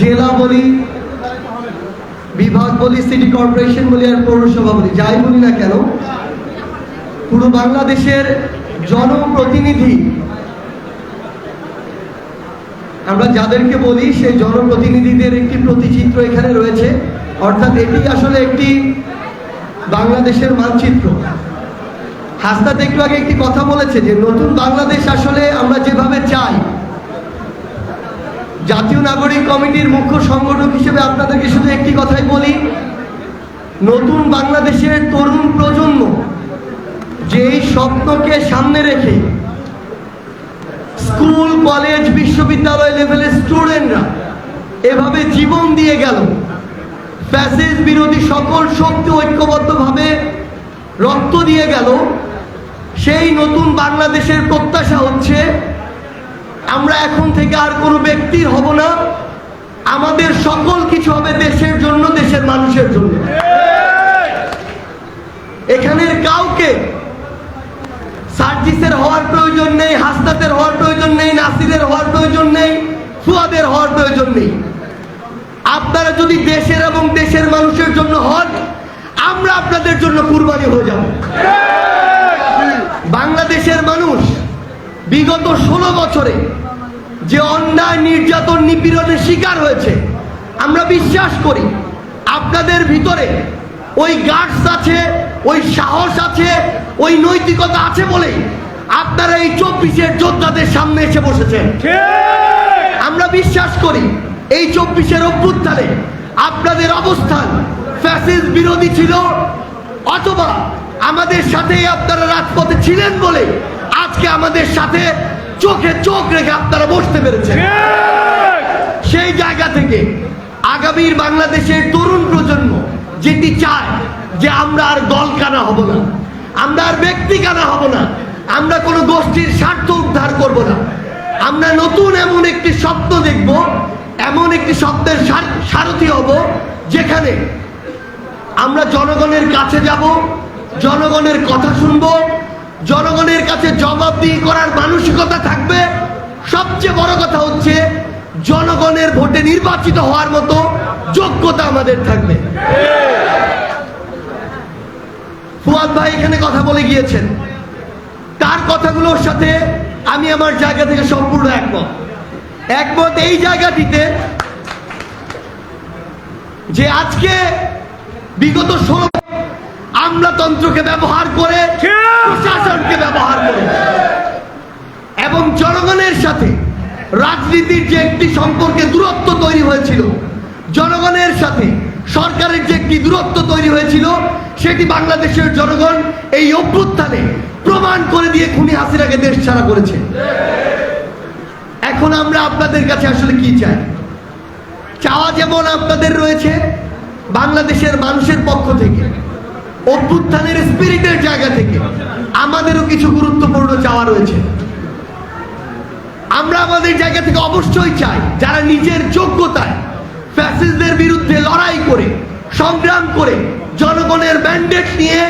জেলা বলি, বিভাগ বলি সিটি কর্পোরেশন বলি আর পৌরসভা বলি, যাই বলি না কেন, পুরো বাংলাদেশের জনপ্রতিনিধি, আমরা যাদেরকে বলি, সেই জনপ্রতিনিধিদের একটি প্রতিচিত্র এখানে রয়েছে। অর্থাৎ এটি আসলে একটি বাংলাদেশের মানচিত্র। হাসনাত একটু আগে একটি কথা বলেছে যে, নতুন বাংলাদেশ আসলে আমরা যেভাবে চাই জাতীয় নাগরিক কমিটির মুখ্য সংগঠক হিসেবে আপনাদেরকে শুধু একটি কথাই বলি, নতুন বাংলাদেশের তরুণ প্রজন্ম যেই স্বপ্নকে সামনে রেখে স্কুল, কলেজ, বিশ্ববিদ্যালয় লেভেলের স্টুডেন্টরা এভাবে জীবন দিয়ে গেল। প্যাসেজ বিরোধী সকল শক্তি ঐক্যবদ্ধভাবে রক্ত দিয়ে গেল। সেই নতুন বাংলাদেশের প্রত্যাশা হচ্ছে আমরা এখন থেকে আর কোনো ব্যক্তির হব না। আমাদের সকল কিছু হবে দেশের জন্য, দেশের মানুষের জন্য। এখানের কাউকে সার্জিসের হওয়ার প্রয়োজন নেই, হাসনাতের হওয়ার প্রয়োজন নেই, নাসিরের হওয়ার প্রয়োজন নেই ফুয়াদের হওয়ার প্রয়োজন নেই। আপনারা যদি দেশের এবং দেশের মানুষের জন্য হন, আমরা আপনাদের জন্য কুরবানি হয়ে যাব। বাংলাদেশের মানুষ বিগত ষোলো বছরে যে অন্যায় নির্যাতন নিপীড়নের শিকার হয়েছে আমরা বিশ্বাস করি আপনাদের ভিতরে ওই গার্ডস আছে ওই সাহস আছে ওই নৈতিকতা আছে বলেই আপনারা এই চব্বিশের যোদ্ধাদের সামনে এসে বসেছেন। আমরা বিশ্বাস করি এই চব্বিশের অভ্যুত্থানে আপনাদের অবস্থান ফ্যাসিস বিরোধী ছিল অথবা আমাদের সাথেই আপনারা রাজপথে ছিলেন বলে আজকে আমাদের সাথে চোখে চোখ রেখে আপনারা বসতে পেরেছেন। সেই জায়গা থেকে আগামীর বাংলাদেশের তরুণ প্রজন্ম যেটি চায় যে আমরা আর দল কানা হব না আমরা আর ব্যক্তি কানা হব না আমরা কোনো গোষ্ঠীর স্বার্থ উদ্ধার করব না। আমরা নতুন এমন একটি স্বপ্ন দেখব এমন একটি স্বপ্নের সার- সারথি হব যেখানে আমরা জনগণের কাছে যাব জনগণের কথা শুনব জনগণের কাছে জবাবদিহি করার মানসিকতা থাকবে। সবচেয়ে বড় কথা হচ্ছে, জনগণের ভোটে নির্বাচিত হওয়ার মতো যোগ্যতা আমাদের থাকবে। ফুয়াদ ভাই এখানে কথা বলে গিয়েছেন। তার কথাগুলোর সাথে আমি আমার জায়গা থেকে সম্পূর্ণ একমত। একমত এই জায়গাটিতে যে আজকে বিগত ষোলো আমলাতন্ত্রকে ব্যবহার করে প্রশাসনকে ব্যবহার করে। এবং জনগণের সাথে রাজনীতির যে একটি সম্পর্কে দূরত্ব তৈরি হয়েছিল জনগণের সাথে সরকারের যে একটি দূরত্ব তৈরি হয়েছিল সেটি বাংলাদেশের জনগণ এই অভ্যুত্থানে প্রমাণ করে দিয়ে খুনি হাসিনাকে দেশ ছাড়া করেছে। এখন আমরা আপনাদের কাছে আসলে কি চাই? চাওয়া যেমন আপনাদের রয়েছে বাংলাদেশের মানুষের পক্ষ থেকে অভ্যুত্থানের স্পিরিটের জায়গা থেকে আমাদেরও কিছু গুরুত্বপূর্ণ চাওয়া রয়েছে। আমরা আমাদের জায়গা থেকে অবশ্যই চাই যারা নিজের যোগ্যতায় ফ্যাসিস্টদের বিরুদ্ধে লড়াই করে, সংগ্রাম করে, জনগণের ম্যান্ডেট নিয়ে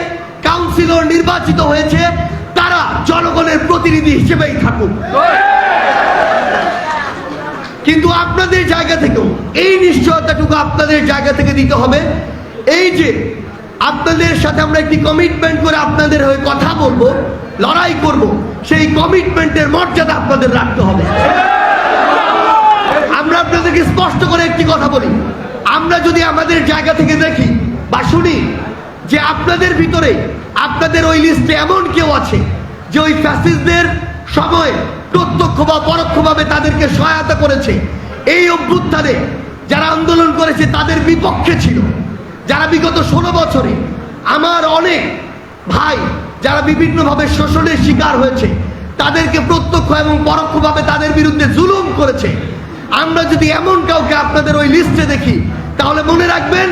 কাউন্সিলর নির্বাচিত হয়েছে, তারা জনগণের প্রতিনিধি হিসেবেই থাকুক। কিন্তু আপনাদের জায়গা থেকেও এই নিশ্চয়তাটুকু আপনাদের জায়গা থেকে দিতে হবে। এই যে আপনাদের সাথে আমরা একটি কমিটমেন্ট করে আপনাদের হয়ে কথা বলব, লড়াই করব। সেই কমিটমেন্টের মর্যাদা আপনাদের রাখতে হবে। আমরা আপনাদেরকে স্পষ্ট করে একটি কথা বলি। আমরা যদি আমাদের জায়গা থেকে দেখি বা শুনি যে আপনাদের ভিতরে, আপনাদের ওই লিস্টে এমন কেউ আছে যে ওই ফ্যাসিস্টদের সময় প্রত্যক্ষ বা পরোক্ষভাবে তাদেরকে সহায়তা করেছে। এই অভ্যুত্থানে যারা আন্দোলন করেছে, তাদের বিপক্ষে ছিল। যারা বিগত ষোলো বছরে আমার অনেক ভাই যারা বিভিন্নভাবে শোষণের শিকার হয়েছে, তাদেরকে প্রত্যক্ষ এবং পরোক্ষভাবে তাদের বিরুদ্ধে জুলুম করেছে। আমরা যদি এমন কাউকে আপনাদের ওই লিস্টে দেখি, তাহলে মনে রাখবেন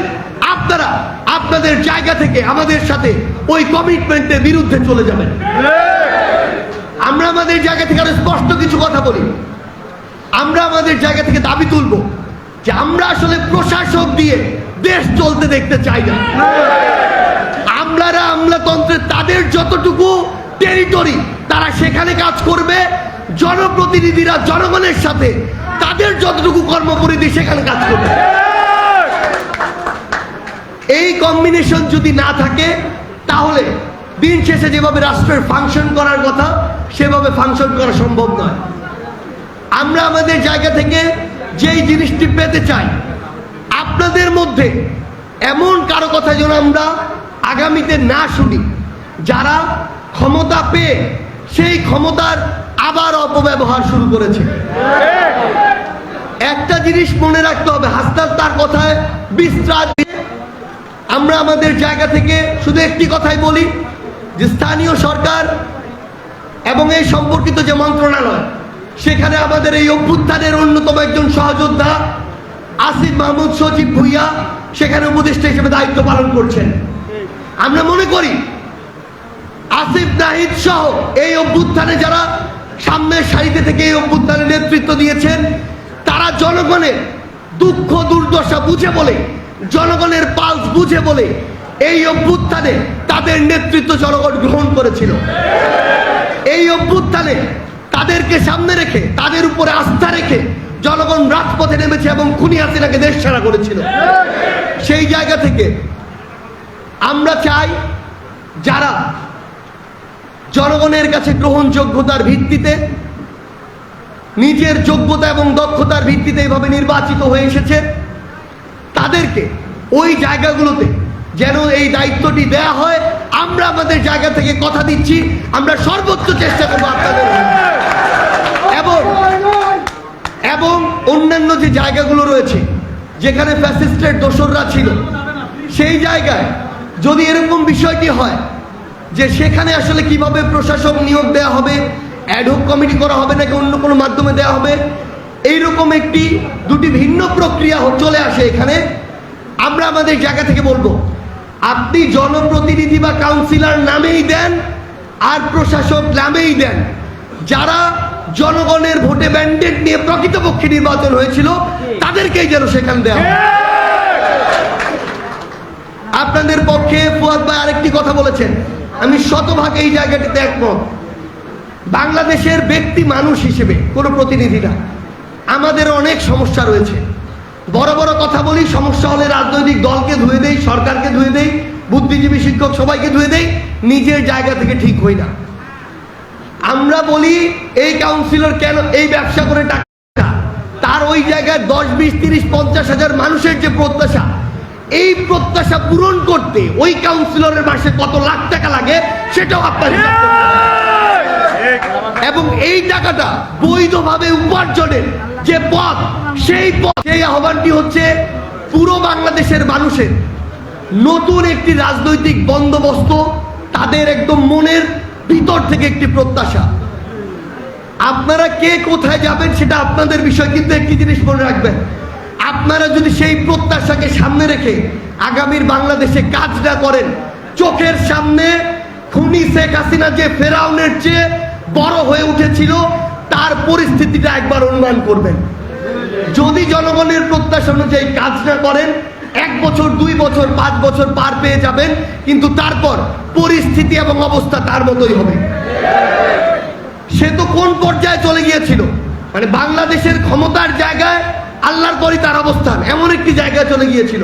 আপনারা আপনাদের জায়গা থেকে আমাদের সাথে ওই কমিটমেন্টের বিরুদ্ধে চলে যাবেন। আমরা আমাদের জায়গা থেকে আরও স্পষ্ট কিছু কথা বলি। আমরা আমাদের জায়গা থেকে দাবি তুলব যে আমরা আসলে প্রশাসক দিয়ে দেশ চলতে দেখতে চাই না। আমলারা আমলাতন্ত্রের তাদের যতটুকু টেরিটরি তারা সেখানে কাজ করবে। জনপ্রতিনিধিরা জনগণের সাথে তাদের যতটুকু কর্মপরিধি সেখানে কাজ করবে। এই কম্বিনেশন যদি না থাকে, তাহলে দিন শেষে যেভাবে রাষ্ট্রের ফাংশন করার কথা, সেভাবে ফাংশন করা সম্ভব নয়। আমরা আমাদের জায়গা থেকে যেই জিনিসটি পেতে চাই আপনাদের মধ্যে এমন কারও কথা যেন আমরা আগামীতে না শুনি। যারা ক্ষমতা পেয়ে সেই ক্ষমতার আবার অপব্যবহার শুরু করেছে। একটা জিনিস মনে রাখতে হবে হাসনাত তার কথায় দিয়ে আমরা আমাদের জায়গা থেকে শুধু একটি কথাই বলি, যে স্থানীয় সরকার এবং এই সম্পর্কিত যে মন্ত্রণালয়, সেখানে আমাদের এই অভ্যুত্থানের অন্যতম একজন সহযোদ্ধা আসিফ মাহমুদ সচিব ভুইয়া সেখানে উপদেষ্টা হিসেবে দায়িত্ব পালন করছেন। আমরা মনে করি, আসিফ নাহিদ সহ এই অভ্যুত্থানে যারা সামনের সারিতে থেকে এই অভ্যুত্থানের নেতৃত্ব দিয়েছেন, তারা জনগণের দুঃখ দুর্দশা বুঝে বলে, জনগণের পালস বুঝে বলে এই অভ্যুত্থানে তাদের নেতৃত্ব জনগণ গ্রহণ করেছিল। এই অভ্যুত্থানে তাদেরকে সামনে রেখে, তাদের উপরে আস্থা রেখে জনগণ রাজপথে নেমেছে এবং খুনি হাসিনাকে দেশ ছাড়া করেছিল। সেই জায়গা থেকে আমরা চাই যারা জনগণের কাছে গ্রহণযোগ্যতার ভিত্তিতে, নিজের যোগ্যতা এবং দক্ষতার ভিত্তিতে এইভাবে নির্বাচিত হয়ে এসেছে, তাদেরকে ওই জায়গাগুলোতে যেন এই দায়িত্বটি দেয়া হয়। আমরা আমাদের জায়গা থেকে কথা দিচ্ছি, আমরা সর্বোচ্চ চেষ্টা করব আপনাদের এবং এবং অন্যান্য যে জায়গাগুলো রয়েছে, যেখানে ফ্যাসিস্টের দোসররা ছিল, সেই জায়গায় যদি এরকম বিষয়টি হয়, যে সেখানে আসলে কীভাবে প্রশাসক নিয়োগ দেওয়া হবে অ্যাডহক কমিটি করা হবে নাকি অন্য কোনো মাধ্যমে দেওয়া হবে, এইরকম একটি, দুটি ভিন্ন প্রক্রিয়া চলে আসে এখানে। আমরা আমাদের জায়গা থেকে বলব, আপনি জনপ্রতিনিধি বা কাউন্সিলর নামেই দেন, আর প্রশাসক নামেই দেন। যারা জনগণের ভোটে ব্যান্ডেড নিয়ে প্রকৃতপক্ষে নির্বাচন হয়েছিল, তাদেরকেই যেন সেখানে দেওয়া আপনাদের পক্ষে ফুয়াদ ভাই আরেকটি কথা বলেছেন। আমি শতভাগ এই জায়গাটিতে একমত। বাংলাদেশের ব্যক্তি মানুষ হিসেবে, কোনো প্রতিনিধি না। আমাদের অনেক সমস্যা রয়েছে। বড় বড় কথা বলি, সমস্যা হলে রাজনৈতিক দলকে ধুয়ে দেই, সরকারকে ধুয়ে দেই, বুদ্ধিজীবী শিক্ষক সবাইকে ধুয়ে দেই, নিজের জায়গা থেকে ঠিক হই না। আমরা বলি, এই কাউন্সিলর কেন এই ব্যবসা করে টাকা তার ওই জায়গায় দশ, বিশ, তিরিশ, পঞ্চাশ হাজার মানুষের যে প্রত্যাশা, এই প্রত্যাশা পূরণ করতে ওই কাউন্সিলরের মাসে কত লাখ টাকা লাগে, সেটাও আপনার। এবং এই টাকাটা বৈধভাবে উপার্জনের যে পথ, সেই পথ, সেই আহ্বানটি হচ্ছে পুরো বাংলাদেশের মানুষের নতুন একটি রাজনৈতিক বন্দোবস্ত, তাদের একদম মনের ভিতর থেকে একটি প্রত্যাশা। আপনারা কে কোথায় যাবেন সেটা আপনাদের বিষয়, কিন্তু একটি জিনিস মনে রাখবেন। আপনারা যদি সেই প্রত্যাশাকে সামনে রেখে আগামীর বাংলাদেশে কাজ না করেন, চোখের সামনে খুনি শেখ হাসিনা যে ফেরাউনের চেয়ে বড় হয়ে উঠেছিল, তার পরিস্থিতিটা একবার অনুমান করবেন। যদি জনগণের প্রত্যাশা অনুযায়ী কাজ না করেন এক বছর, দুই বছর, পাঁচ বছর পার পেয়ে যাবেন, কিন্তু তারপর পরিস্থিতি এবং অবস্থা তার মতোই হবে। সে তো কোন পর্যায়ে চলে গিয়েছিল? মানে বাংলাদেশের ক্ষমতার জায়গায় আল্লাহর পরই তার অবস্থান, এমন একটি জায়গায় চলে গিয়েছিল।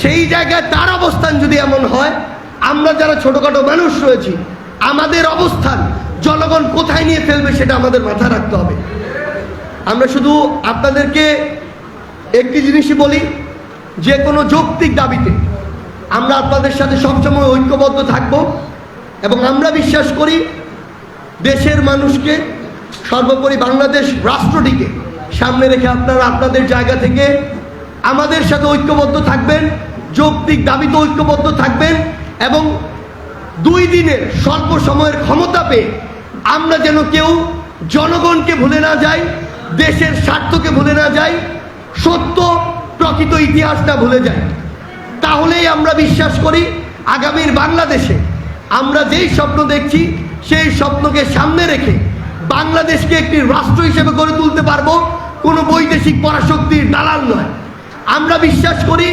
সেই জায়গায় তার অবস্থান যদি এমন হয়, আমরা যারা ছোটখাটো মানুষ রয়েছি, আমাদের অবস্থান, জনগণ কোথায় নিয়ে ফেলবে সেটা আমাদের মাথায় রাখতে হবে। আমরা শুধু আপনাদেরকে একটি জিনিসই বলি যে কোনো যৌক্তিক দাবিতে আমরা আপনাদের সাথে সবসময় ঐক্যবদ্ধ থাকব এবং আমরা বিশ্বাস করি দেশের মানুষকে, সর্বোপরি বাংলাদেশ রাষ্ট্রটিকে সামনে রেখে আপনারা আপনাদের জায়গা থেকে আমাদের সাথে ঐক্যবদ্ধ থাকবেন, যৌক্তিক দাবিতে ঐক্যবদ্ধ থাকবেন এবং দুই দিনের স্বল্প সময়ের ক্ষমতা পেয়ে আমরা যেন কেউ জনগণকে ভুলে না যাই, দেশের স্বার্থকে ভুলে না যাই, সত্য প্রকৃত ইতিহাসটা ভুলে যাই তাহলেই আমরা বিশ্বাস করি, আগামীর বাংলাদেশে আমরা যেই স্বপ্ন দেখছি, সেই স্বপ্নকে সামনে রেখে বাংলাদেশকে একটি রাষ্ট্র হিসেবে গড়ে তুলতে পারব, কোনো বৈদেশিক পরাশক্তির দালাল নয়। আমরা বিশ্বাস করি,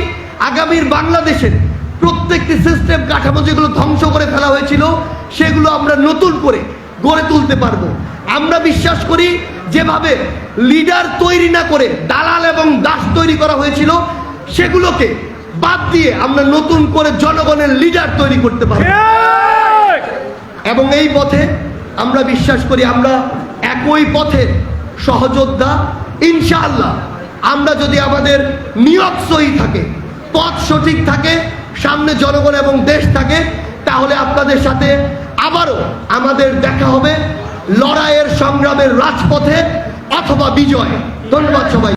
আগামীর বাংলাদেশের প্রত্যেকটি সিস্টেম কাঠামো যেগুলো ধ্বংস করে ফেলা হয়েছিল, সেগুলো আমরা নতুন করে গড়ে তুলতে পারব। আমরা বিশ্বাস করি যেভাবে লিডার তৈরি না করে দালাল এবং দাস তৈরি করা হয়েছিল সেগুলোকে বাদ দিয়ে আমরা নতুন করে জনগণের লিডার তৈরি করতে পারব। এবং এই পথে আমরা বিশ্বাস করি আমরা একই পথে সহযোদ্ধা। ইনশাআল্লাহ আমরা যদি আমাদের নিয়ত সহি থাকে পথ সঠিক থাকে সামনে জনগণ এবং দেশ থাকে তাহলে আপনাদের সাথে আবারও আমাদের দেখা হবে। লড়াইয়ের সংগ্রামের রাজপথে অথবা বিজয়। ধন্যবাদ সবাই